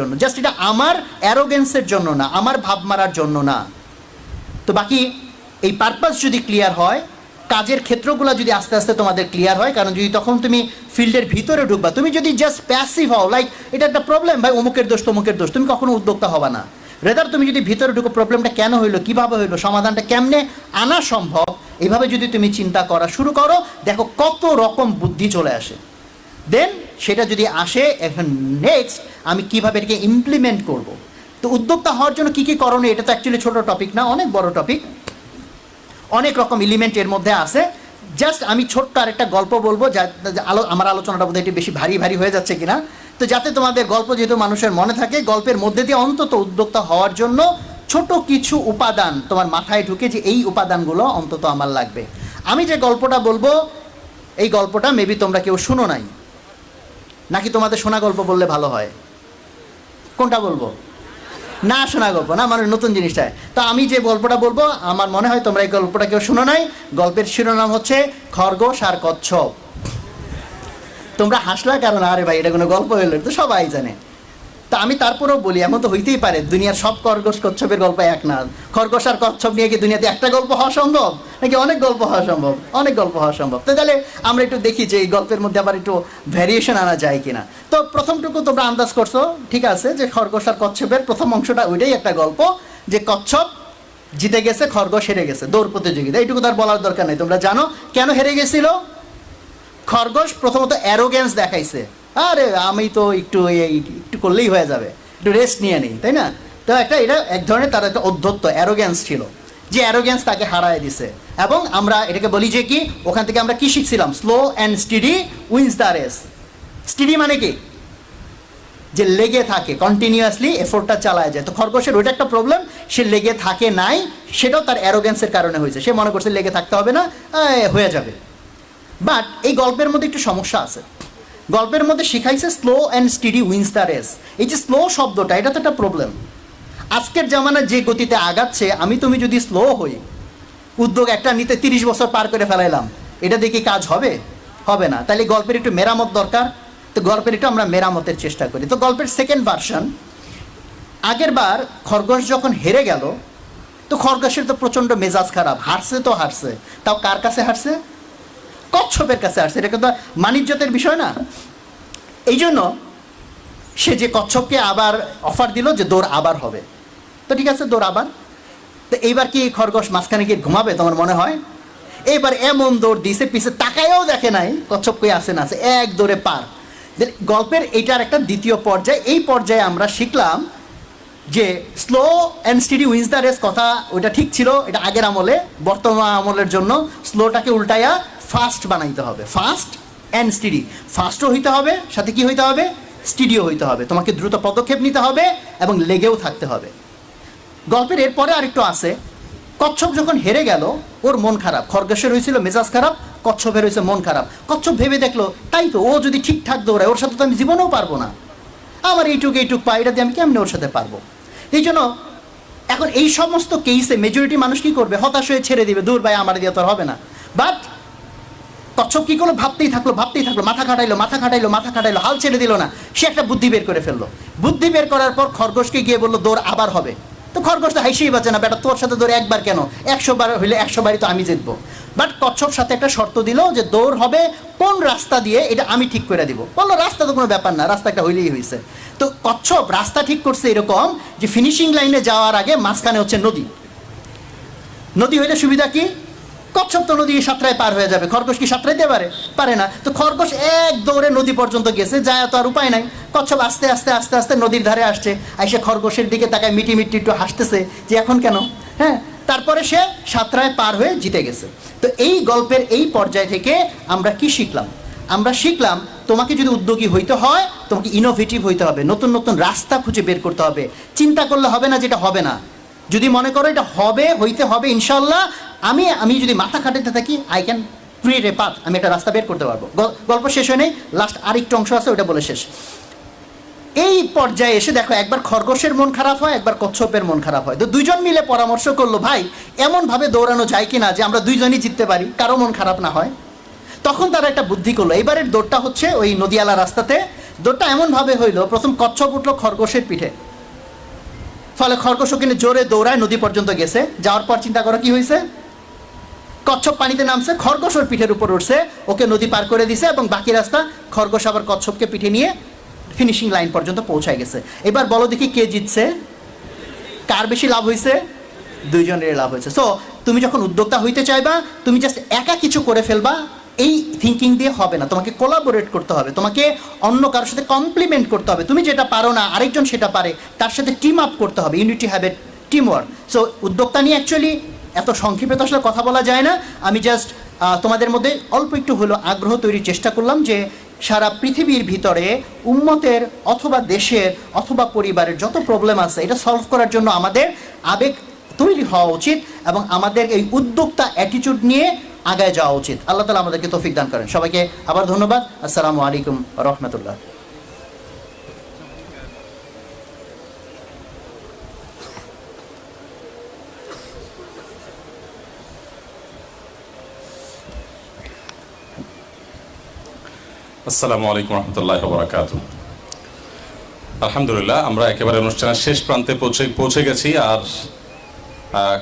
জন্য। জাস্ট এটা আমার অ্যারোগেন্সের জন্য না, আমার ভাব মারার জন্য না। তো বাকি এই পারপাস যদি ক্লিয়ার হয়, কাজের ক্ষেত্রগুলো যদি আস্তে আস্তে তোমাদের ক্লিয়ার হয়, কারণ যদি তখন তুমি ফিল্ডের ভিতরে ঢুকবা, তুমি যদি জাস্ট প্যাসিভ হও লাইক এটা একটা প্রবলেম ভাই, অমুকের দোষ, তমুকের দোষ, তুমি কখনো উদ্যোক্তা হবা না। রেদার তুমি যদি ভিতরে ঢুকো প্রবলেমটা কেন হইল, কীভাবে হইল, সমাধানটা কেমনে আনা সম্ভব এইভাবে যদি তুমি চিন্তা করা শুরু করো, দেখো কত রকম বুদ্ধি চলে আসে। দেন সেটা যদি আসে, এখন নেক্সট আমি কীভাবে এটাকে ইমপ্লিমেন্ট করব? তো উদ্যোক্তা হওয়ার জন্য কী কী করণীয়? এটা তো অ্যাকচুয়ালি ছোটো টপিক না, অনেক বড় টপিক অনেক রকম এলিমেন্ট এর মধ্যে আছে। জাস্ট আমি ছোট্ট আরেকটা গল্প বলব, যা আলো, আমার আলোচনাটা বোধহয় একটু বেশি ভারী ভারী হয়ে যাচ্ছে কিনা। তো যাতে তোমাদের গল্প যেহেতু মানুষের মনে থাকে, গল্পের মধ্যে দিয়ে অন্তত উদ্যোক্তা হওয়ার জন্য ছোট কিছু উপাদান তোমার মাথায় ঢুকে যে এই উপাদানগুলো অন্তত আমার লাগবে। আমি যে গল্পটা বলব, এই গল্পটা মেবি তোমরা কেউ শুনো নাই। নাকি তোমাদের শোনা গল্প বললে ভালো হয়? কোনটা বলব? না শোনা গল্প না মানে নতুন জিনিসটা। তো আমি যে গল্পটা বলব, আমার মনে হয় তোমরা এই গল্পটা কেউ শুনো নাই। গল্পের শিরোনাম হচ্ছে খরগোশ আর কচ্ছপ। তোমরা হাসলা কারণ আরে ভাই, এটা কোনো গল্প হইল তো সবাই জানে। তা আমি তারপরেও বলি, এমন তো হইতেই পারে, দুনিয়ার সব খরগোশ কচ্ছপের গল্প এক না। খরগোশ আর কচ্ছপ নিয়ে কি দুনিয়াতে একটা গল্প হওয়া সম্ভব? নাকি অনেক গল্প হওয়া সম্ভব? অনেক গল্প হওয়া সম্ভব। তো তাহলে আমরা একটু দেখি যে এই গল্পের মধ্যে আবার একটু ভ্যারিয়েশন আনা যায় কিনা। তো প্রথমটুকু তোমরা আন্দাজ করছ, ঠিক আছে, যে খরগোশ আর কচ্ছপের প্রথম অংশটা ওইটাই একটা গল্প, যে কচ্ছপ জিতে গেছে, খরগোশ হেরে গেছে, দৌড় প্রতিযোগিতা। এইটুকু তার বলার দরকার নেই, তোমরা জানো। কেন হেরে গেছিল? খরগোশ প্রথমত অ্যারোগেন্স দেখাইছে। আরে আমি তো একটু একটু করলেই হয়ে যাবে। একটু রেস্ট নিয়ে নিই, তাই না? তো একটা এটা এক ধরনের তার একটা অধ্যত্ত অ্যারোগেন্স ছিল। যে অ্যারোগেন্স তাকে হারায় দিছে। এবং আমরা এটাকে বলি যে কি, ওখান থেকে আমরা কি শিখছিলাম? Slow and steady wins the race steady মানে কি? যে লেগে থাকে কন্টিনিউয়াসলি এফোর্টটা চালায় যায়। তো খরগোশের ওইটা একটা প্রবলেম সে লেগে থাকে নাই, সেটাও তার অ্যারোগেন্সের কারণে হয়েছে। সে মনে করছে লেগে থাকতে হবে না হয়ে যাবে। বাট এই গল্পের মধ্যে একটু সমস্যা আছে। গল্পের মধ্যে শিখাইছে slow and steady wins the race এই যে স্লো শব্দটা, এটা তো একটা প্রবলেম আজকের জামানা যে গতিতে আগাচ্ছে, আমি তুমি যদি স্লো হই, উদ্যোগ একটা নিতে তিরিশ বছর পার করে ফেলাইলাম, এটা দেখে কাজ হবে? হবে না। তাহলে গল্পের একটু মেরামত দরকার। তো গল্পের একটু আমরা মেরামতের চেষ্টা করি। তো গল্পের সেকেন্ড ভার্সন আগের বার খরগোশ যখন হেরে গেল, তো খরগোশের তো প্রচণ্ড মেজাজ খারাপ, হারছে তো হারছে। তাও কার কাছে হারছে? কচ্ছপের কাছে আসছে। এটা কিন্তু মানিজ্যতের বিষয় না। এই জন্য সে যে কচ্ছপকে আবার অফার দিল যে দৌড় আবার হবে। তো ঠিক আছে, দৌড় আবার। তো এইবার কি খরগোশ মাঝখানে গিয়ে ঘুমাবে তোমার মনে হয়? এইবার এমন দৌড় দিছে, পিছে তাকায়ও দেখে নাই কচ্ছপ কই আসে না আছে, এক দৌড়ে পার। গল্পের এইটার একটা দ্বিতীয় পর্যায়ে, এই পর্যায়ে আমরা শিখলাম যে slow and steady wins the race কথা ওইটা ঠিক ছিল, এটা আগের আমলে, বর্তমান আমলের জন্য স্লোটাকে উল্টাইয়া ফাস্ট বানাইতে হবে। ফাস্ট অ্যান্ড স্টিডি ফাস্টও হইতে হবে, সাথে কি হইতে হবে? স্টিডিও হইতে হবে। তোমাকে দ্রুত পদক্ষেপ নিতে হবে এবং লেগেও থাকতে হবে। গল্পের এরপরে আরেকটু আছে। কচ্ছপ যখন হেরে গেল, ওর মন খারাপ। খরগোশের হয়েছিল মেজাজ খারাপ, কচ্ছপের হয়েছে মন খারাপ। কচ্ছপ ভেবে দেখল, তাই তো, ও যদি ঠিকঠাক দৌড়ায়, ওর সাথে তো আমি জীবনেও পারব না। আমার এইটুক এইটুক পা, এটা দিয়ে আমি কেমনে ওর সাথে পারব? এই জন্য এখন এই সমস্ত কেসে মেজরিটি মানুষ কি করবে? হতাশ হয়ে ছেড়ে দিবে, দূর ভাই, আমার দিয়ে তো হবে না। বাট কচ্ছপ কি করল? ভাবতেই থাকল ভাবতেই থাকল, মাথা খাটাইলো মাথা খাটাইলো মাথা খাটাইলো, হাল ছেড়ে দিল না। সে একটা বুদ্ধি বের করে ফেলল। বুদ্ধি বের করার পর খরগোশকে গিয়ে বলল, দৌড় আবার হবে। তো খরগোশ তো হাইসেই বাঁচে না, বেটা, তোর সাথে দৌড় একবার কেন? একশো বার হইলে একশো বারই তো আমি জিতবো। বাট কচ্ছপ সাথে একটা শর্ত দিল যে দৌড় হবে কোন রাস্তা দিয়ে, এটা আমি ঠিক করে দিব। বলল, রাস্তা তো কোনো ব্যাপার না, রাস্তা একটা হইলেই হয়েছে তো কচ্ছপ রাস্তা ঠিক করছে এরকম যে ফিনিশিং লাইনে যাওয়ার আগে মাঝখানে হচ্ছে নদী। নদী হইলে সুবিধা কি? কচ্ছপ তো নদী সাঁতরায় পার হয়ে যাবে। খরগোশ কি সাঁতরাইতে পারে? পারে না। তো খরগোশ এক দৌড়ে নদী পর্যন্ত গেছে, যায় তো আর উপায় নাই। কচ্ছপ আস্তে আস্তে আস্তে আস্তে নদীর ধারে আসছে। আইসে খরগোশের দিকে তাকায় মিটি মিটি একটু হাসতেছে যে, এখন কেন? হ্যাঁ? তারপরে সে সাঁতরায় পার হয়ে জিতে গেছে। তো এই গল্পের এই পর্যায় থেকে আমরা কি শিখলাম? আমরা শিখলাম, তোমাকে যদি উদ্যোগী হইতে হয়, তোমাকে ইনোভেটিভ হইতে হবে। নতুন নতুন রাস্তা খুঁজে বের করতে হবে। চিন্তা করলে হবে না যেটা হবে না। যদি মনে করো এটা হবে, হইতে হবে ইনশাল্লাহ আমি আমি যদি মাথা খাটাতে থাকি I can create a path আমি একটা রাস্তা বের করতে পারব। গল্প শেষ হয় নেই লাস্ট আরেকটু অংশ আছে ওটা বলে শেষ। এই পর্যায়ে এসে দেখো, একবার খরগোশের মন খারাপ হয়, একবার কচ্ছপের মন খারাপ হয়। তো দুইজন মিলে পরামর্শ করল, ভাই, এমনভাবে দৌড়ানো যায় কি না যে আমরা দুইজনই জিততে পারি? কারও মন খারাপ না হয়? তখন তারা একটা বুদ্ধি করল এবারের দৌড়টা হচ্ছে ওই নদিয়ালা রাস্তাতে। দৌড়টা এমনভাবে হইল, প্রথম কচ্ছপ উঠল খরগোশের পিঠে। ফলে খরগোশ ওখানে জোরে দৌড়ায়, নদী পর্যন্ত গেছে। যাওয়ার পর চিন্তা করা কি হয়েছে কচ্ছপ পানিতে নামছে খরগোশ ওর পিঠের উপর উঠছে, ওকে নদী পার করে দিছে এবং বাকি রাস্তা খরগোশ আবার কচ্ছপকে পিঠে নিয়ে ফিনিশিং লাইন পর্যন্ত পৌঁছায় গেছে। এবার বলো দেখি কে জিতছে, কার বেশি লাভ হয়েছে দুইজনের লাভ হয়েছে সো তুমি যখন উদ্যোক্তা হইতে চাইবা, তুমি জাস্ট একা কিছু করে ফেলবা, এই থিঙ্কিং দিয়ে হবে না। তোমাকে কোলাবোরেট করতে হবে, তোমাকে অন্য কারোর সাথে কমপ্লিমেন্ট করতে হবে। তুমি যেটা পারো না, আরেকজন সেটা পারে, তার সাথে টিম আপ করতে হবে। Unity have team work so উদ্যোক্তা নিয়ে অ্যাকচুয়ালি এত সংক্ষেপে তো আসলে কথা বলা যায় না। আমি জাস্ট তোমাদের মধ্যে অল্প একটু হলো আগ্রহ তৈরির চেষ্টা করলাম যে সারা পৃথিবীর ভিতরে উম্মতের অথবা দেশের অথবা পরিবারের যত প্রবলেম আছে, এটা সলভ করার জন্য আমাদের আবেগ তৈরি হওয়া উচিত এবং আমাদের এই উদ্যোক্তা অ্যাটিটিউড নিয়ে আগায় যাওয়া উচিত। আল্লাহ তালা আমাদেরকে তৌফিক দান করেন। সবাইকে আবার ধন্যবাদ। আসসালামু আলাইকুম রহমতুল্লাহ। আসসালামু আলাইকুম রহমতুল্লাহ বরাকাত আলহামদুলিল্লাহ, আমরা একেবারে অনুষ্ঠানের শেষ প্রান্তে পৌঁছে পৌঁছে গেছি আর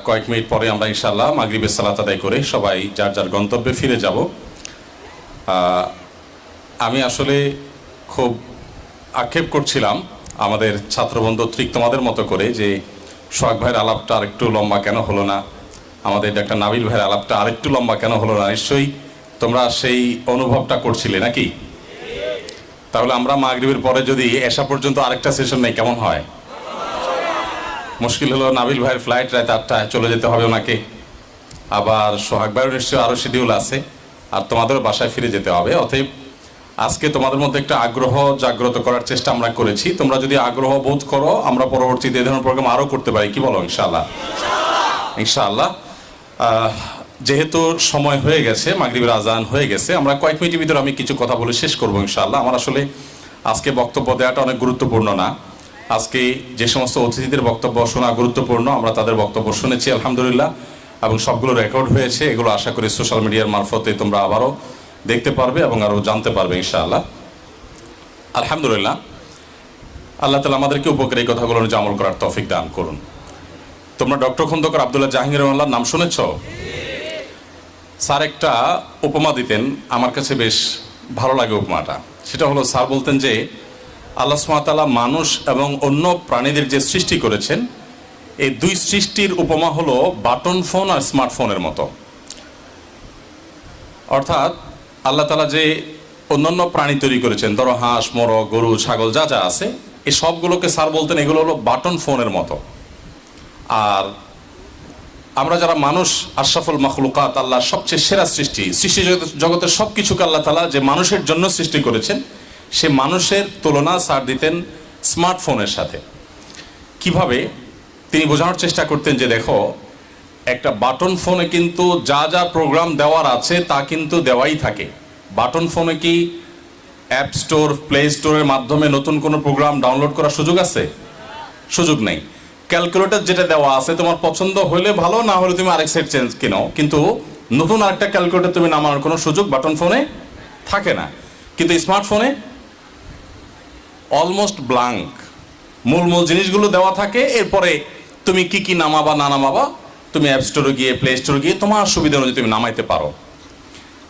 কয়েক মিনিট পরে আমরা ইনশাল্লাহ মাগরিবের সালাত আদায় করে সবাই যার যার গন্তব্যে ফিরে যাব। আমি আসলে খুব আক্ষেপ করছিলাম আমাদের ছাত্রবন্ধু ঠিক তোমাদের মতো করে যে সোহাগ ভাইয়ের আলাপটা আরেকটু লম্বা কেন হলো না? আমাদের ডাক্তার নাবিল ভাইয়ের আলাপটা আরেকটু লম্বা কেন হলো না? নিশ্চয়ই তোমরা সেই অনুভবটা করছিলে নাকি? তাহলে আমরা মাগরিবের পরে যদি এসা পর্যন্ত আরেকটা সেশন নেই, কেমন হয়? মুশকিল হলো নাবিল ভাইয়ের ফ্লাইট রাত আটটায় চলে যেতে হবে ওনাকে। আবার সোহাগ ভাইয়ের নিশ্চয়ই আরও শিডিউল আছে, আর তোমাদেরও বাসায় ফিরে যেতে হবে। অতএব আজকে তোমাদের মধ্যে একটা আগ্রহ জাগ্রত করার চেষ্টা আমরা করেছি। তোমরা যদি আগ্রহ বোধ করো, আমরা পরবর্তীতে এ ধরনের প্রোগ্রাম আরও করতে পারি। কি বলো, ইনশাআল্লাহ? ইনশাআল্লাহ। যেহেতু সময় হয়ে গেছে, মাগরিবের আজান হয়ে গেছে, আমরা কয়েক মিনিটের ভিতরে আমি কিছু কথা বলে শেষ করব ইনশাআল্লাহ। আমার আসলে আজকে বক্তব্য দেওয়াটা অনেক গুরুত্বপূর্ণ না। আজকে যে সমস্ত অতিথিদের বক্তব্য শোনা গুরুত্বপূর্ণ, আমরা তাদের বক্তব্য শুনেছি, আলহামদুলিল্লাহ, এবং সবগুলো রেকর্ড হয়েছে, এগুলো আশা করি সোশ্যাল মিডিয়ার মারফতে তোমরা আবারও দেখতে পারবে এবং আরও জানতে পারবে ইনশাআল্লাহ। আলহামদুলিল্লাহ, আল্লাহ তালা আমাদেরকে উপকার এই কথাগুলো আমল করার তৌফিক দান করুন। তোমরা ডক্টর খন্দকার আবদুল্লাহ জাহাঙ্গীর রহমাল্লার নাম শুনেছ? স্যার, একটা উপমা দিতেন। আমার কাছে বেশ ভালো লাগে উপমাটা। সেটা হলো, স্যার বলতেন যে, আল্লাহ সুমাতালা মানুষ এবং অন্য প্রাণীদের যে সৃষ্টি করেছেন, এই দুই সৃষ্টির উপমা হলো বাটন ফোন আর স্মার্টফোনের মতো। অর্থাৎ, আল্লাহ তালা যে অন্যান্য প্রাণী তৈরি করেছেন, ধরো হাঁস, মোরগ, গরু, ছাগল, যা যা আছে, এই সবগুলোকে স্যার বলতেন এগুলো হলো বাটন ফোনের মতো। আর আমরা যারা মানুষ, আশরাফুল মখলুকাত আল্লাহ সবচেয়ে সেরা সৃষ্টি সৃষ্টি জগতের সব কিছুকে আল্লাহ তালা যে মানুষের জন্য সৃষ্টি করেছেন, সে মানুষের তুলনা সার দিতেন স্মার্টফোনের সাথে। কীভাবে? তিনি বোঝানোর চেষ্টা করতেন যে, দেখো, একটা বাটন ফোনে কিন্তু যা যা প্রোগ্রাম দেওয়ার আছে, তা কিন্তু দেওয়াই থাকে। বাটন ফোনে কি অ্যাপ স্টোর প্লে স্টোরের মাধ্যমে নতুন কোনো প্রোগ্রাম ডাউনলোড করার সুযোগ আছে? সুযোগ নেই। ক্যালকুলেটর যেটা দেওয়া আছে, তোমার পছন্দ হলে ভালো, না হলে তুমি আরেক সেট চেঞ্জ কিনো কিন্তু নতুন আরেকটা ক্যালকুলেটর তুমি নামানোর কোনো সুযোগ বাটন ফোনে থাকে না। কিন্তু স্মার্টফোনে অলমোস্ট ব্লাঙ্ক মূল মূল জিনিসগুলো দেওয়া থাকে, এরপরে তুমি কি কি নামাবা, না নামাবা, তুমি অ্যাপ স্টোরে গিয়ে প্লে স্টোরে গিয়ে তোমার সুবিধা অনুযায়ী তুমি নামাইতে পারো।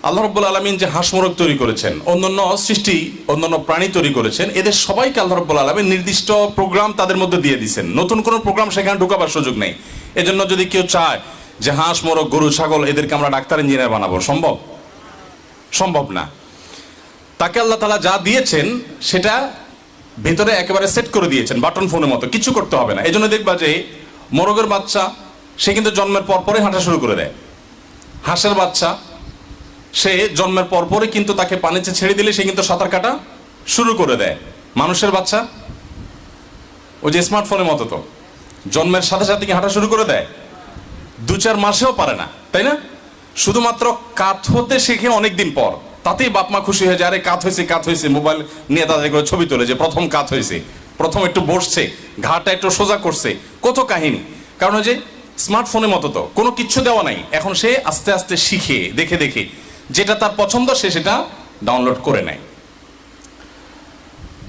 আল্লাহ রব্বুল আলমিন যে হাঁস মোরগ তৈরি করেছেন, অন্যান্য সৃষ্টি, অন্যান্য প্রাণী তৈরি করেছেন, এদের সবাইকে আল্লাহ রব্বুল আলমিন নির্দিষ্ট প্রোগ্রাম তাদের মধ্যে দিয়ে দিয়েছেন। নতুন কোনো প্রোগ্রাম সেখানে ঢুকাবার সুযোগ নেই। এজন্য যদি কেউ চায় যে হাঁস, মোরগ, গরু, ছাগল, এদেরকে আমরা ডাক্তার, ইঞ্জিনিয়ার বানাবো, সম্ভব? সম্ভব না। তাকে আল্লাহ তালা যা দিয়েছেন, সেটা ভেতরে একেবারে সেট করে দিয়েছেন, বাটন ফোনের মতো। কিছু করতে হবে না। এই জন্য দেখবা যে মোরগের বাচ্চা, সে কিন্তু জন্মের পর পরে হাঁটা শুরু করে দেয়। হাঁসের বাচ্চা সে জন্মের পরপরই কিন্তু তাকে পানিতে ছেড়ে দিলে সে কিন্তু সাঁতার কাটা শুরু করে দেয়। মানুষের বাচ্চা? ওই যে স্মার্টফোনের মতো তো। জন্মের সাথে সাথে কি হাঁটা শুরু করে দেয়? দু চার মাসেও পারে না, তাই না? শুধুমাত্র কাত হতে শেখে অনেকদিন পর, তাতেই বাপ মা খুশি হয়ে যায়, আরে, কাত হয়েছে কাত হয়েছে। মোবাইল নিয়ে তাদের করে ছবি তোলে যে, প্রথম কাত হয়েছে, প্রথম একটু বসছে, ঘাটা একটু সোজা করছে। কত কাহিনী। কারণ ওই যে, স্মার্টফোনের মতো তো, কোনো কিচ্ছু দেওয়া নাই। এখন সে আস্তে আস্তে শিখে, দেখে দেখে যেটা তার পছন্দ, সে সেটা ডাউনলোড করে নেয়।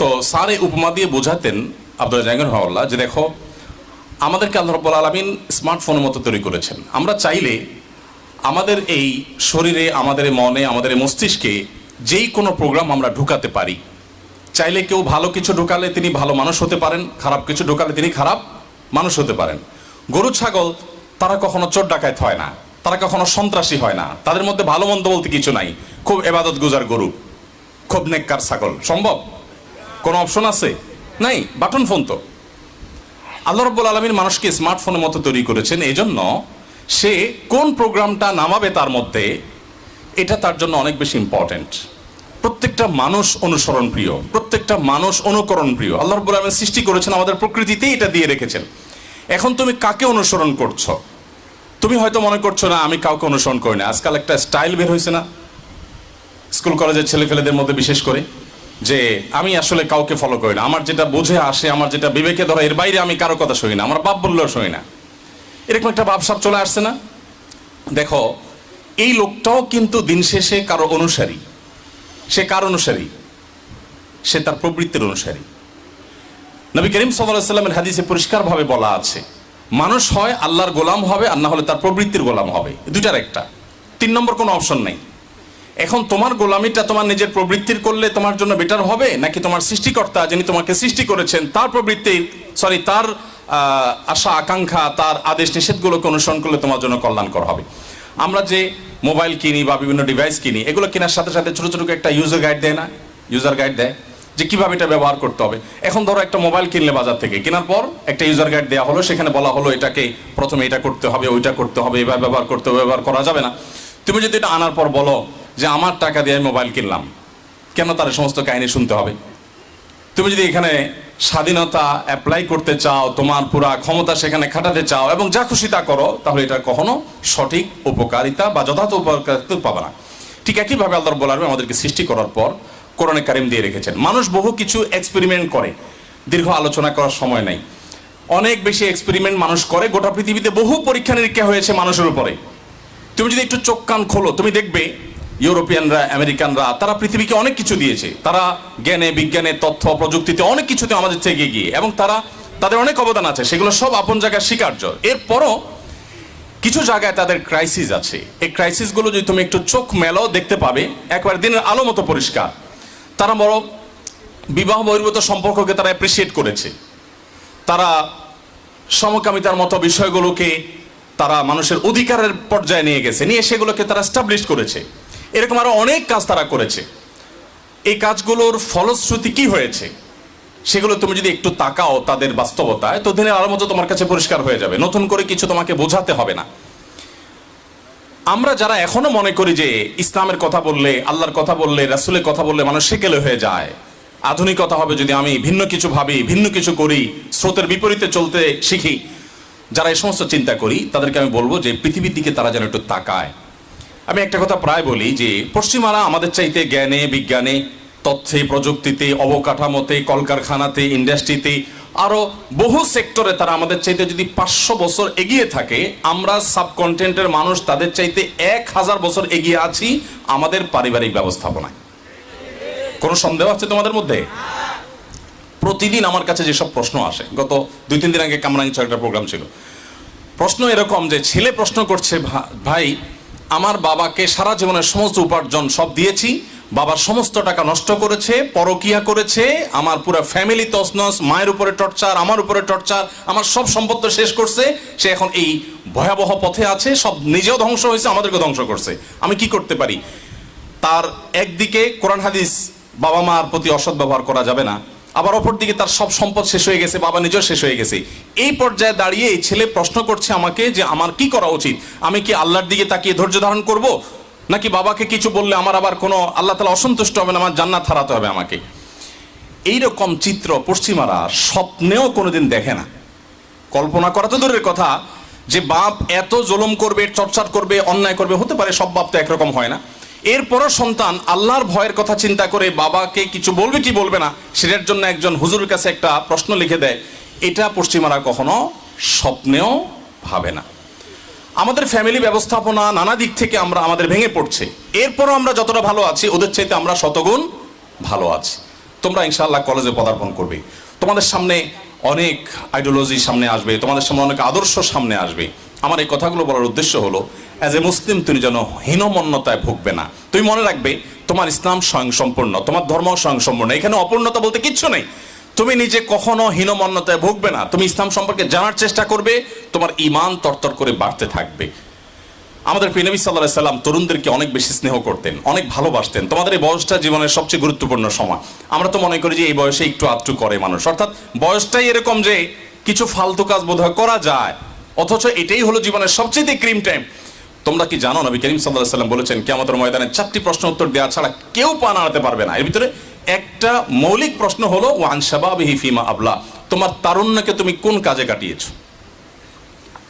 তো স্যার এই উপমা দিয়ে বোঝাতেন আব্দুল জাহাঙ্গীর রহমাল্লাহ যে দেখো, আমাদেরকে আল্লাহ রব্বুল আলমিন স্মার্টফোনের মতো তৈরি করেছেন। আমরা চাইলে আমাদের এই শরীরে, আমাদের মনে, আমাদের মস্তিষ্কে যেই কোনো প্রোগ্রাম আমরা ঢুকাতে পারি। চাইলে কেউ ভালো কিছু ঢোকালে তিনি ভালো মানুষ হতে পারেন, খারাপ কিছু ঢোকালে তিনি খারাপ মানুষ হতে পারেন। গরু, ছাগল, তারা কখনো চোর ডাকাত হয় না। তারা কখনো সন্ত্রাসী হয় না। তাদের মধ্যে ভালো মন্দ বলতে কিছু নাই। খুব এবাদত গুজার গরু, খুব নেককার ছাগল। সম্ভব? কোনো অপশন আছে? নাই? বাটন ফোন তো। আল্লাহ রব্বুল আলমীর মানুষকে স্মার্টফোনের মতো তৈরি করেছেন। এই জন্য সে কোন প্রোগ্রামটা নামাবে তার মধ্যে, এটা তার জন্য অনেক বেশি ইম্পর্ট্যান্ট প্রত্যেকটা মানুষ অনুসরণ প্রিয়, প্রত্যেকটা মানুষ অনুকরণ প্রিয়। আল্লাহ রব্বুল আলমীর সৃষ্টি করেছেন আমাদের প্রকৃতিতেই এটা দিয়ে রেখেছেন। এখন তুমি কাকে অনুসরণ করছ? তুমি হয়তো মনে করছ, না, আমি কাউকে অনুসরণ করি না। আজকাল একটা স্টাইল বের হয়েছে না? স্কুল, কলেজের ছেলেফেলেদের মধ্যে বিশেষ করে, যে আমি আসলে কাউকে ফলো করি না। আমার যেটা বুঝে আসে, আমার যেটা বিবেকে ধরা, এর বাইরে আমি কারও কথা শুনি না, আমার বাপ বললেও শুনি না। এরকম একটা ভাবসাব চলে আসছে না? দেখো, এই লোকটাও কিন্তু দিন শেষে কারও অনুসারী। সে কার অনুসারী? সে তার প্রবৃত্তির অনুসারী। নবী করিম সাল্লামের হাদিসে পরিষ্কারভাবে বলা আছে মানুষ হয় আল্লাহর গোলাম হবে আর না হলে তার প্রবৃত্তির গোলাম হবে। দুইটার একটা। তিন নম্বর কোনো অপশন নেই। এখন তোমার গোলামিটা তোমার নিজের প্রবৃত্তির করলে তোমার জন্য বেটার হবে নাকি তোমার সৃষ্টিকর্তা যিনি তোমাকে সৃষ্টি করেছেন, তার প্রবৃত্তির সরি তার আশা, আকাঙ্ক্ষা, তার আদেশ নিষেধগুলোকে অনুসরণ করলে তোমার জন্য কল্যাণকর হবে। আমরা যে মোবাইল কিনি বা বিভিন্ন ডিভাইস কিনি, এগুলো কেনার সাথে সাথে ছোটো ছোটো একটা ইউজার গাইড দেয় না? ইউজার গাইড দেয়? যে কীভাবে এটা ব্যবহার করতে হবে। এখন ধরো একটা মোবাইল কিনলে বাজার থেকে। কেনার পর একটা ইউজার গাইড দেওয়া হলো, সেখানে বলা হলো এটাকে প্রথমে এটা করতে হবে, ওইটা করতে হবে এভাবে ব্যবহার করতে হবে ব্যবহার করা যাবে না। তুমি যদি এটা আনার পর বলো যে আমার টাকা দিয়ে আমি মোবাইল কিনলাম, কেন তার সমস্ত কাহিনী শুনতে হবে? তুমি যদি এখানে স্বাধীনতা অ্যাপ্লাই করতে চাও, তোমার পুরা ক্ষমতা সেখানে খাটাতে চাও এবং যা খুশি তা করো, তাহলে এটা কখনো সঠিক উপকারিতা বা যথাযথ উপকারিতা পাবে না। ঠিক একইভাবে আল্লাহ আলমী আমাদেরকে সৃষ্টি করার পর কোরআনে কারিম দিয়ে রেখেছেন। মানুষ বহু কিছু এক্সপেরিমেন্ট করে। দীর্ঘ আলোচনা করার সময় নাই। অনেক বেশি এক্সপেরিমেন্ট মানুষ করে। গোটা পৃথিবীতে বহু পরীক্ষা নিরীক্ষা হয়েছে মানুষের উপরে। তুমি যদি একটু চোখ কান খোলো, তুমি দেখবে ইউরোপিয়ানরা, আমেরিকানরা, তারা পৃথিবীকে অনেক কিছু দিয়েছে। তারা জ্ঞানে, বিজ্ঞানে, তথ্য, প্রযুক্তিতে অনেক কিছুতে আমাদের থেকে এগিয়ে এবং তারা তাদের অনেক অবদান আছে। সেগুলো সব আপন জায়গায় স্বীকার্য এরপরও কিছু জায়গায় তাদের ক্রাইসিস আছে। এই ক্রাইসিসগুলো যদি তুমি একটু চোখ মেলো, দেখতে পাবে। একবার দিনের আলো মতো পরিষ্কার। তারা বড় বিবাহ বহির্ভূত সম্পর্ককে তারা অ্যাপ্রিসিয়েট করেছে। তারা সমকামিতার মতো বিষয়গুলোকে তারা মানুষের অধিকারের পর্যায়ে নিয়ে গেছে, নিয়ে সেগুলোকে তারা স্টাবলিশ করেছে। এরকম আরও অনেক কাজ তারা করেছে। এই কাজগুলোর ফলশ্রুতি কি হয়েছে, সেগুলো তুমি যদি একটু তাকাও তাদের বাস্তবতায়, তো দিনের আলো মতো তোমার কাছে পরিষ্কার হয়ে যাবে। নতুন করে কিছু তোমাকে বোঝাতে হবে না। আমরা যারা এখনও মনে করি যে ইসলামের কথা বললে, আল্লাহর কথা বললে, রাসুলের কথা বললে মানুষ সেকেলে হয়ে যায়। আধুনিকতা হবে যদি আমি ভিন্ন কিছু ভাবি, ভিন্ন কিছু করি, স্রোতের বিপরীতে চলতে শিখি। যারা এই সমস্ত চিন্তা করি, তাদেরকে আমি বলব যে পৃথিবীর দিকে তারা যেন একটু তাকায়। আমি একটা কথা প্রায় বলি যে, পশ্চিমারা আমাদের চাইতে জ্ঞানে, বিজ্ঞানে, তথ্যে, প্রযুক্তিতে, অবকাঠামোতে, কলকারখানাতে, ইন্ডাস্ট্রিতে আরও বহু সেক্টরে তারা আমাদের চাইতে যদি পাঁচশো বছর এগিয়ে থাকে, আমরা সাবকন্টেন্টের মানুষ তাদের চাইতে এক হাজার বছর এগিয়ে আছি আমাদের পারিবারিক ব্যবস্থাপনায়। কোনো সন্দেহ আছে তোমাদের মধ্যে? প্রতিদিন আমার কাছে যেসব প্রশ্ন আসে, গত দুই, তিন দিন আগে কামরাঙ্গি একটা প্রোগ্রাম ছিল। প্রশ্ন এরকম যে, ছেলে প্রশ্ন করছে ভাই, আমার বাবাকে সারা জীবনের সমস্ত উপার্জন সব দিয়েছি বাবার সমস্ত টাকা নষ্ট করেছে, পরকিয়া করেছে, আমার পুরো ফ্যামিলি তসনস মায়ের উপরে টর্চার আমার উপরে টর্চার আমার সব সম্পত্তি শেষ করছে, সে এখন এই ভয়াবহ পথে আছে, সব নিজেও ধ্বংস হয়েছে আমাদেরকে ধ্বংস করছে। আমি কি করতে পারি? তার একদিকে কোরআন হাদিস বাবা মার প্রতি অসৎ ব্যবহার করা যাবে না, আবার অপরদিকে তার সব সম্পদ শেষ হয়ে গেছে, বাবা নিজেও শেষ হয়ে গেছে। এই পর্যায়ে দাঁড়িয়ে এই ছেলে প্রশ্ন করছে আমাকে যে আমার কি করা উচিত? আমি কি আল্লাহর দিকে তাকিয়ে ধৈর্য ধারণ করব? নাকি বাবাকে কিছু বললে আমার আবার কোনো আল্লাহ তালা অসন্তুষ্ট হবে না, আমার জান্নাত হারাতে হবে আমাকে? এইরকম চিত্র পশ্চিমারা স্বপ্নেও কোনোদিন দেখে না। কল্পনা করা তো দূরের কথা যে বাপ এত জুলুম করবে চর্চার করবে, অন্যায় করবে, হতে পারে সব বাপ তো একরকম হয় না। এরপরও সন্তান আল্লাহর ভয়ের কথা চিন্তা করে বাবাকে কিছু বলবে কি বলবে না, সেটার জন্য একজন হুজুরের কাছে একটা প্রশ্ন লিখে দেয়। এটা পশ্চিমারা কখনো স্বপ্নেও ভাবে না। আমাদের ফ্যামিলি ব্যবস্থাপনা নানা দিক থেকে আমরা, আমাদের ভেঙে পড়ছে। এরপরও আমরা যতটা ভালো আছি, ওদের চাইতে আমরা শতগুণ ভালো আছি। তোমরা ইনশাআল্লাহ কলেজে পদার্পণ করবে। তোমাদের সামনে অনেক আইডিওলজি সামনে আসবে, তোমাদের সামনে অনেক আদর্শ সামনে আসবে। আমার এই কথাগুলো বলার উদ্দেশ্য হলো অ্যাজ এ মুসলিম তুমি যেন হীনমন্যতায় ভুগবে না। তুমি মনে রাখবে, তোমার ইসলাম স্বয়ংসম্পূর্ণ, তোমার ধর্ম স্বয়ংসম্পূর্ণ। এখানে অপূর্ণতা বলতে কিচ্ছু নেই। তুমি নিজে কখনো হীনমন্যতায় ভুগবে না। তুমি ইসলাম সম্পর্কে জানার চেষ্টা করবে, তোমার ইমান তরতর করে বাড়তে থাকবে। আমাদের প্রিনবী সাল্লাহ সাল্লাম তরুণদেরকে অনেক বেশি স্নেহ করতেন, অনেক ভালোবাসতেন। তোমাদের এই বয়সটা জীবনের সবচেয়ে গুরুত্বপূর্ণ সময়। আমরা তো মনে করি যে এই বয়সে একটু আধটু করে মানুষ। অর্থাৎ বয়সটাই এরকম যে কিছু ফালতু কাজ বোধহয় করা যায়। অথচ এটাই হলো জীবনের সবচেয়ে ক্রিম টাইম। তোমরা কি জানো নবী করিম সাল্লাহ সাল্লাম বলেছেন কেমতের ময়দানে চারটি প্রশ্ন উত্তর দেওয়া ছাড়া কেউ পা নাড়াতে পারবে না। এর ভিতরে একটা মৌলিক প্রশ্ন হলো, ওয়ান শাবাবিহি ফিমা আবলা। তোমার তারুণ্যকে তুমি কোন কাজে কাটিয়েছো?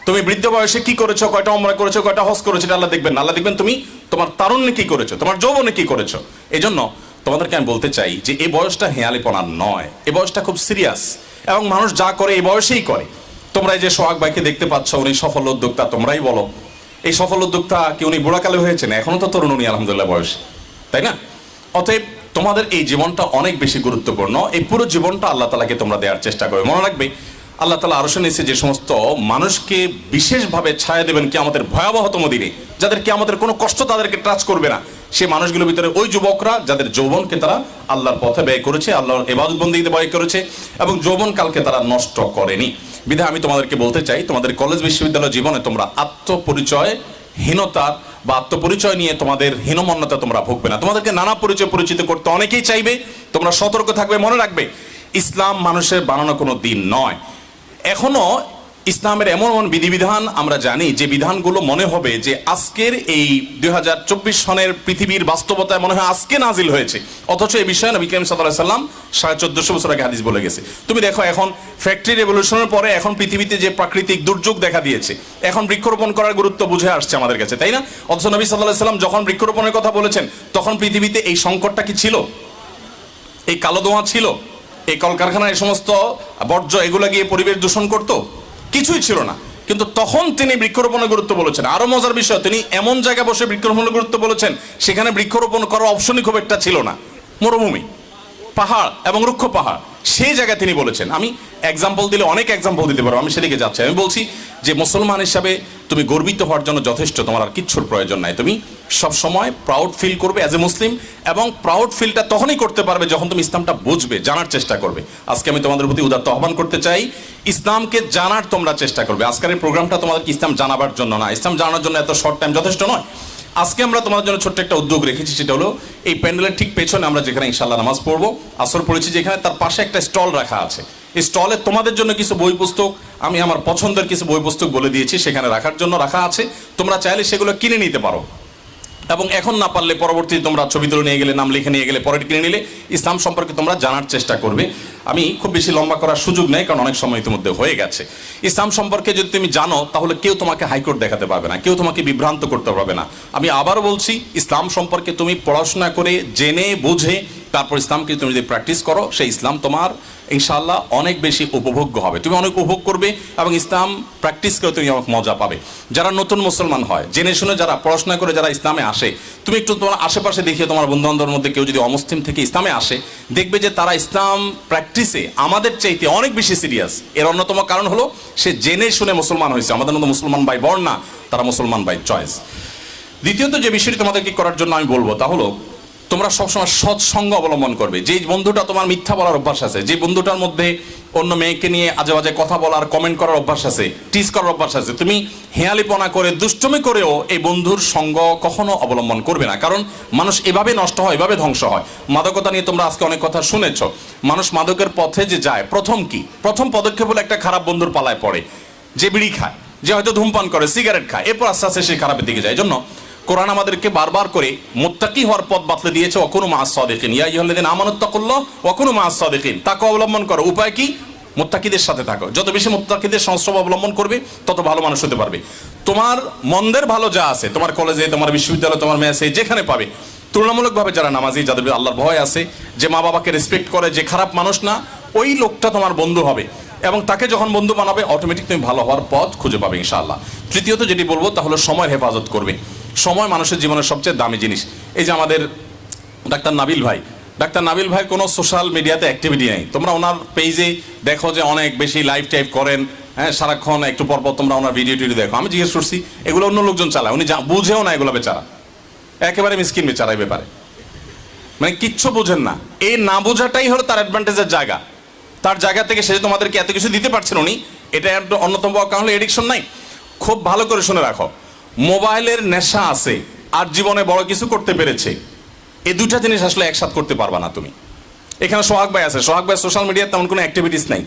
তুমি বৃদ্ধ বয়সে কি করেছ? কয়টা অমরা করেছ? কয়টা হজ করেছ? এটা আল্লাহ দেখবেন। আল্লাহ দেখবেন তুমি তোমার তারুণ্যে কি করেছ? তোমার যৌবনে কি করেছ? এই জন্য তোমাদেরকে আমি বলতে চাই যে এই বয়সটা হেয়ালিপনার নয়। এই বয়সটা খুব সিরিয়াস। এবং মানুষ যা করে এই বয়সেই করে। তোমরা এই যে সোহাগ ভাইকে দেখতে পাচ্ছ, উনি সফল উদ্যোক্তা, তোমরাই বলো। এই সফল উদ্যোক্তা কি উনি বুড়াকালে হয়েছেন? এখনও তো তরুণ, উনি আলহামদুলিল্লাহ বয়স। তাই না? অতএব তোমাদের এই জীবনটা অনেক বেশি গুরুত্বপূর্ণ। এই পুরো জীবনটা আল্লাহ তালাকে তোমরা দেওয়ার চেষ্টা করবে। মনে রাখবে, আল্লাহ তালা আরও নিচে যে সমস্ত মানুষকে বিশেষভাবে ছায়া দেবেন কি আমাদের ভয়াবহতম দিনে যাদেরকে আমাদের কোনো কষ্ট তাদেরকে টাচ করবে না, সে মানুষগুলোর ভিতরে ওই যুবকরা, যাদের যৌবনকে তারা আল্লাহর পথে ব্যয় করেছে, আল্লাহর এবাদত বন্দীতে ব্যয় করেছে এবং যৌবন কালকে তারা নষ্ট করেনি। বিধায় আমি তোমাদেরকে বলতে চাই, তোমাদের কলেজ বিশ্ববিদ্যালয় জীবনে তোমরা আত্মপরিচয়, হীনতার বা আত্মপরিচয় নিয়ে তোমাদের হীনমন্যতা তোমরা ভুগবে না। তোমাদেরকে নানা পরিচয় পরিচিত করতে অনেকেই চাইবে, তোমরা সতর্ক থাকবে, মনে রাখবে, ইসলাম মানুষের বানানো কোনো দিন নয়। এখনও ইসলামের এমন এমন বিধিবিধান আমরা জানি, যে বিধানগুলো মনে হবে যে আজকের এই দুই সনের পৃথিবীর বাস্তবতায় মনে হয় আজকে নাজিল হয়েছে। অথচ এই বিষয়ে নবী করিম সাল্লাহ সাল্লাম সাড়ে চোদ্দশো বছর আগে হাদিস বলে গেছে। তুমি দেখো, এখন ফ্যাক্টরি রেভলিউশনের পরে এখন পৃথিবীতে যে প্রাকৃতিক দুর্যোগ দেখা দিয়েছে, এখন বৃক্ষরোপণ করার গুরুত্ব বুঝে আসছে আমাদের কাছে, তাই না? অথচ নবী সাল্লাহ সাল্লাম যখন বৃক্ষরোপণের কথা বলেছেন, তখন পৃথিবীতে এই সংকটটা কি ছিল? এই কালো দোঁয়া ছিল? এই কলকারখানায় এই সমস্ত বর্জ্য, এগুলো গিয়ে পরিবেশ দূষণ করত? কিছুই ছিল না। কিন্তু তখন তিনি বৃক্ষরোপণের গুরুত্ব বলেছেন। আরও মজার বিষয়, তিনি এমন জায়গায় বসে বৃক্ষরোপণের গুরুত্ব বলেছেন, সেখানে বৃক্ষরোপণ করার অপশনই খুব একটা ছিল না। মরুভূমি, পাহাড় এবং রুক্ষ পাহাড়। সেই জায়গায় তিনি বলেছেন, আমি এক্সাম্পল দিলে অনেক এক্সাম্পল দিতে পারব আমি সেদিকে যাচ্ছি। আমি বলছি যে মুসলমান হিসাবে তুমি গর্বিত হওয়ার জন্য যথেষ্ট, তোমার আর কিচ্ছুর প্রয়োজন নাই। তুমি সব সময় প্রাউড ফিল করবে অ্যাজ এ মুসলিম এবং প্রাউড ফিলটা তখনই করতে পারবে যখন তুমি ইসলামটা বুঝবে, জানার চেষ্টা করবে। আজকে আমি তোমাদের প্রতি উদাত্ত আহ্বান করতে চাই, ইসলামকে জানার তোমরা চেষ্টা করবে। আজকের এই প্রোগ্রামটা তোমাদেরকে ইসলাম জানাবার জন্য না, ইসলাম জানার জন্য এত শর্ট টাইম যথেষ্ট নয়। আজকে আমরা তোমাদের জন্য ছোট্ট একটা উদ্যোগ রেখেছি, সেটা হলো এই প্যান্ডেলের ঠিক পেছনে আমরা যেখানে ইনশাল্লাহ নামাজ পড়ব, আসর পড়েছি যেখানে তার পাশে একটা স্টল রাখা আছে। এই স্টলে তোমাদের জন্য কিছু বই পুস্তক, আমি আমার পছন্দের কিছু বই পুস্তক বলে দিয়েছি, সেখানে রাখার জন্য রাখা আছে। তোমরা চাইলে সেগুলো কিনে নিতে পারো। এবং এখন না পারলে পরবর্তীতে তোমরা ছবি তুলে নিয়ে গেলে, নাম লিখে নিয়ে গেলে পরে কিনে নিলে, ইসলাম সম্পর্কে তোমরা জানার চেষ্টা করবে। আমি খুব বেশি লম্বা করার সুযোগ নেই, কারণ অনেক সময় ইতিমধ্যে হয়ে গেছে। ইসলাম সম্পর্কে যদি তুমি জানো, তাহলে কেউ তোমাকে হাইকোর্ট দেখাতে পারবে না, কেউ তোমাকে বিভ্রান্ত করতে পারবে না। আমি আবার বলছি, ইসলাম সম্পর্কে তুমি পড়াশোনা করে জেনে, বুঝে, তারপর ইসলামকে তুমি যদি প্র্যাকটিস করো, সেই ইসলাম তোমার ইনশাআল্লাহ অনেক বেশি উপভোগ্য হবে। তুমি অনেক উপভোগ করবে এবং ইসলাম প্র্যাকটিস করে তুমি অনেক মজা পাবে। যারা নতুন মুসলমান হয়, জেনে শুনে যারা পড়াশোনা করে যারা ইসলামে আসে, তুমি একটু তোমার আশেপাশে দেখিয়ে তোমার বন্ধু বান্ধবের মধ্যে কেউ যদি অমুসলিম থেকে ইসলামে আসে, দেখবে যে তারা ইসলাম প্র্যাকটিসে আমাদের চাইতে অনেক বেশি সিরিয়াস এর অন্যতম কারণ হলো, সে জেনে শুনে মুসলমান হয়েছে। আমাদের মতো মুসলমান বাই বর্ণ না, তারা মুসলমান বাই চয়েস দ্বিতীয়ত যে বিষয়টি তোমাদেরকে করার জন্য আমি বলব তা হলো তোমরা সবসময় সৎসঙ্গ অবলম্বন করবে। যে বন্ধুটা তোমার মিথ্যা বলার অভ্যাস আছে, যে বন্ধুটার মধ্যে অন্য মেয়েকে নিয়ে আজে বাজে কথা বলার কমেন্ট করার অভ্যাস আছে টিস করার অভ্যাস আছে, তুমি হেয়ালিপনা করে, দুষ্টমি করেও এই বন্ধুর সঙ্গ কখনো অবলম্বন করবে না। কারণ মানুষ এভাবে নষ্ট হয়, এভাবে ধ্বংস হয়। মাদকতা নিয়ে তোমরা আজকে অনেক কথা শুনেছ। মানুষ মাদকের পথে যে যায়, প্রথম কি? প্রথম পদক্ষেপ হলো একটা খারাপ বন্ধুর পালায় পড়ে। যে বিড়ি খায়, যে হয়তো ধূমপান করে সিগারেট খায়, এরপর আস্তে আস্তে সে খারাপের দিকে যায়। এই জন্য কোরআন আমাদেরকে বারবার করে মুত্তাকি হওয়ার পথ বাতলে দিয়েছে অকুনু মা সাদিকিন। ইয়া আইয়ুহাল্লাযিনা আমানুত্তাকুল্লাহ ওয়াকুনু মা সাদিকিন। তাকে অবলম্বন করো। উপায় কি? মুত্তাকিদের সাথে থাকো। যত বেশি মুত্তাকিদের সংস্রব অবলম্বন করবে, তত ভালো মানুষ হতে পারবে। তোমার মন্দের ভালো যা আছে, তোমার কলেজে, তোমার বিশ্ববিদ্যালয়ে, তোমার মেসে যেখানে পাবে, তুলনামূলকভাবে যারা নামাজি, যাদের আল্লাহর ভয় আছে, যে মা বাবাকে রেসপেক্ট করে, যে খারাপ মানুষ না, ওই লোকটা তোমার বন্ধু হবে। এবং তাকে যখন বন্ধু বানাবে অটোমেটিক তুমি ভালো হওয়ার পথ খুঁজে পাবে ইনশাআল্লাহ। তৃতীয়ত যেটি বলব, তা হলো সময়ের হেফাজত করবে। সময় মানুষের জীবনের সবচেয়ে দামি জিনিস। এই যে আমাদের ডাক্তার নাবিল ভাই। ডাক্তার নাবিল ভাই কোনো সোশ্যাল মিডিয়াতে অ্যাক্টিভিটি নেই। তোমরা ওনার পেজে দেখো যে অনেক বেশি লাইভ টাইপ করেন হ্যাঁ সারাক্ষণ একটু পর পর তোমরা ওনার ভিডিও টিডিও দেখো। আমি জিজ্ঞেস করছি, এগুলো অন্য লোকজন চালায়? উনি বুঝেও না এগুলো বেচারা। একেবারে মিসকিন বেচারা এই ব্যাপারে। মানে কিচ্ছু বোঝেন না। এই না বোঝাটাই হলো তার অ্যাডভান্টেজের জায়গা। তার জায়গা থেকে সে তোমাদেরকে এত কিছু দিতে পারছেন উনি, এটা অন্যতম কারণ হলো এডিকশন নাই। খুব ভালো করে শুনে রাখো। মোবাইলের নেশা আছে, আর জীবনে বড় কিছু করতে পেরেছে। এই দুইটা জিনিস আসলে একসাথে করতে পারবা না তুমি। এখানে সোহাগ ভাই আছে। সোহাগ ভাই সোশ্যাল মিডিয়ার তেমন কোনো অ্যাক্টিভিটিস নাই।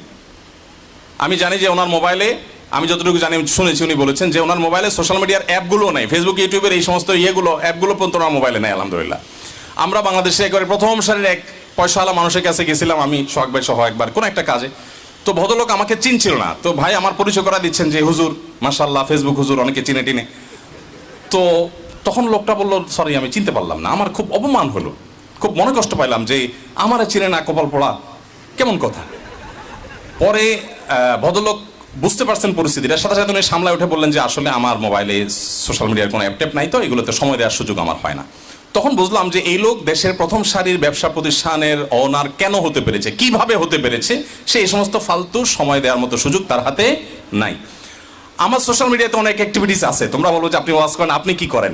আমি জানি যে ওনার মোবাইলে, আমি যতটুকু জানি, শুনেছি উনি বলেছেন যে ওনার মোবাইলে সোশ্যাল মিডিয়ার অ্যাপগুলো নেই। ফেসবুক ইউটিউবের এই সমস্ত ইয়েগুলো অ্যাপগুলো পর্যন্ত ওনার মোবাইলে নেই, আলহামদুলিল্লাহ। আমরা বাংলাদেশে একবারে প্রথম সারির এক পয়সাওয়ালা মানুষের কাছে গেছিলাম আমি, সোহাগ ভাই সহ একবার, কোনো একটা কাজে। তো ভদ্রলোক আমাকে চিনছিল না। তো ভাই আমার পরিচয় করা দিচ্ছেন যে, হুজুর মাসাল্লাহ ফেসবুক হুজুর, অনেকে চিনে টিনে। তো তখন লোকটা বলল সরি আমি চিনতে পারলাম না। আমার খুব অপমান হলো। খুব মনে কষ্ট পাইলাম যে আমার চিনে না কপাল পড়া। কেমন কথা? পরে ভদ্রলোক বুঝতে পারছেন পরিস্থিতিটা। সাথে সাথে উনি সামলায় উঠে বললেন যে, আসলে আমার মোবাইলে সোশ্যাল মিডিয়ার কোনো অ্যাপটেপ নাই তো। এগুলোতে সময় দেওয়ার সুযোগ আমার হয় না। তখন বুঝলাম যে, এই লোক দেশের প্রথম সারির ব্যবসা প্রতিষ্ঠানের অনার কেন হতে পেরেছে? কীভাবে হতে পেরেছে? সে এই সমস্ত ফালতু সময় দেওয়ার মতো সুযোগ তার হাতে নাই। আমার সোশ্যাল মিডিয়াতে অনেক অ্যাক্টিভিটিস আছে। তোমরা বলব যে আপনি ওয়াজ করেন, আপনি কি করেন?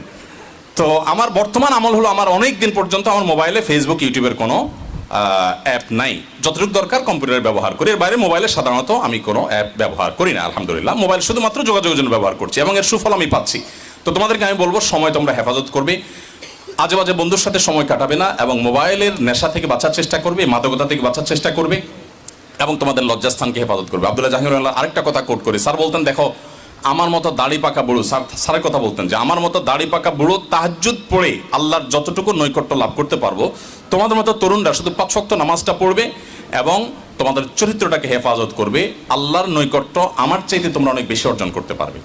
তো আমার বর্তমান আমল হলো আমার অনেক দিন পর্যন্ত আমার মোবাইলে ফেসবুক ইউটিউবের কোনো অ্যাপ নাই। যতটুকু দরকার কম্পিউটার ব্যবহার করি। এর বাইরে মোবাইলে সাধারণত আমি কোনো অ্যাপ ব্যবহার করি না, আলহামদুলিল্লাহ। মোবাইল শুধুমাত্র যোগাযোগের জন্য ব্যবহার করছি এবং এর সুফল আমি পাচ্ছি। তো তোমাদেরকে আমি বলব, সময় তোমরা হেফাজত করবে। আজে বাজে বন্ধুর সাথে সময় কাটাবে না এবং মোবাইলের নেশা থেকে বাঁচার চেষ্টা করবে, মাদকতা থেকে বাঁচার চেষ্টা করবে এবং তোমাদের লজ্জাস্থানকে হেফাজত করবে। আব্দুল্লাহ জাহিরুল্লাহ আরেকটা কথা কোট করি। স্যার বলতেন, দেখো আমার মতো দাড়ি পাকা বুড়ো, স্যার, স্যারের কথা বলতেন যে, আমার মতো দাড়ি পাকা বুড়ো তাহাজ্জুদ পড়ে আল্লাহর যতটুকু নৈকট্য লাভ করতে পারব, তোমাদের মতো তরুণরা শুধু পাঁচ শক্ত নামাজটা পড়বে এবং তোমাদের চরিত্রটাকে হেফাজত করবে, আল্লাহর নৈকট্য আমার চাইতে তোমরা অনেক বেশি অর্জন করতে পারবে।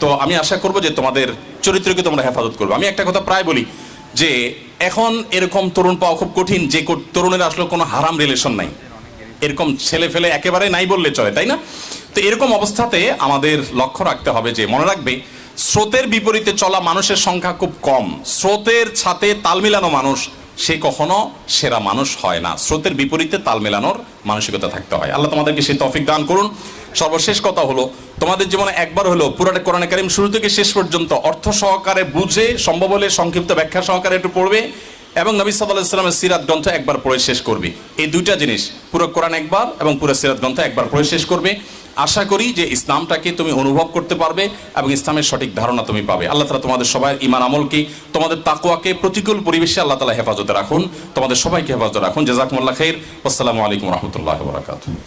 তো আমি আশা করব যে তোমাদের চরিত্রকে তোমরা হেফাজত করবে। আমি একটা কথা প্রায় বলি যে, এখন এরকম তরুণ পাওয়া খুব কঠিন, যে তরুণের আসলে কোনো হারাম রিলেশন নাই। এরকম ছেলে ফেলে একেবারে নাই বললে চলে, তাই না? তো এরকম অবস্থাতে আমাদের লক্ষ্য রাখতে হবে যে, মনে রাখবে, স্রোতের বিপরীতে চলা মানুষের সংখ্যা খুব কম। স্রোতের ছাতে তাল মিলানো মানুষ, সে কখনো সেরা মানুষ হয় না। স্রোতের বিপরীতে তাল মেলানোর মানসিকতা থাকতে হয়। আল্লাহ তোমাদেরকে সেই তফিক দান করুন। সর্বশেষ কথা হলো, তোমাদের জীবনে একবার হলো পুরাটা কোরআন কারিম শুরু থেকে শেষ পর্যন্ত অর্থ সহকারে বুঝে, সম্ভব হলে সংক্ষিপ্ত ব্যাখ্যা সহকারে একটু পড়বে। এবং নবী সাল্লাহ ইসলামের সিরাত গ্রন্থ একবার পড়ে শেষ করবে। এই দুইটা জিনিস, পুরো কোরআন একবার এবং পুরো সিরাত গ্রন্থ একবার পড়ে শেষ করবে। আশা করি যে ইসলামটাকে তুমি অনুভব করতে পারবে এবং ইসলামের সঠিক ধারণা তুমি পাবে। আল্লাহ তালা তোমাদের সবাই ইমান আমলকে, তোমাদের তাকুয়াকে প্রতিকূল পরিবেশে আল্লাহ তালা হেফাজতে রাখুন। তোমাদের সবাইকে হেফাজতে রাখুন। জাজাকুমুল্লাহ খের আসসালামু আলাইকুম রহমতুল্লাহ বরাকাত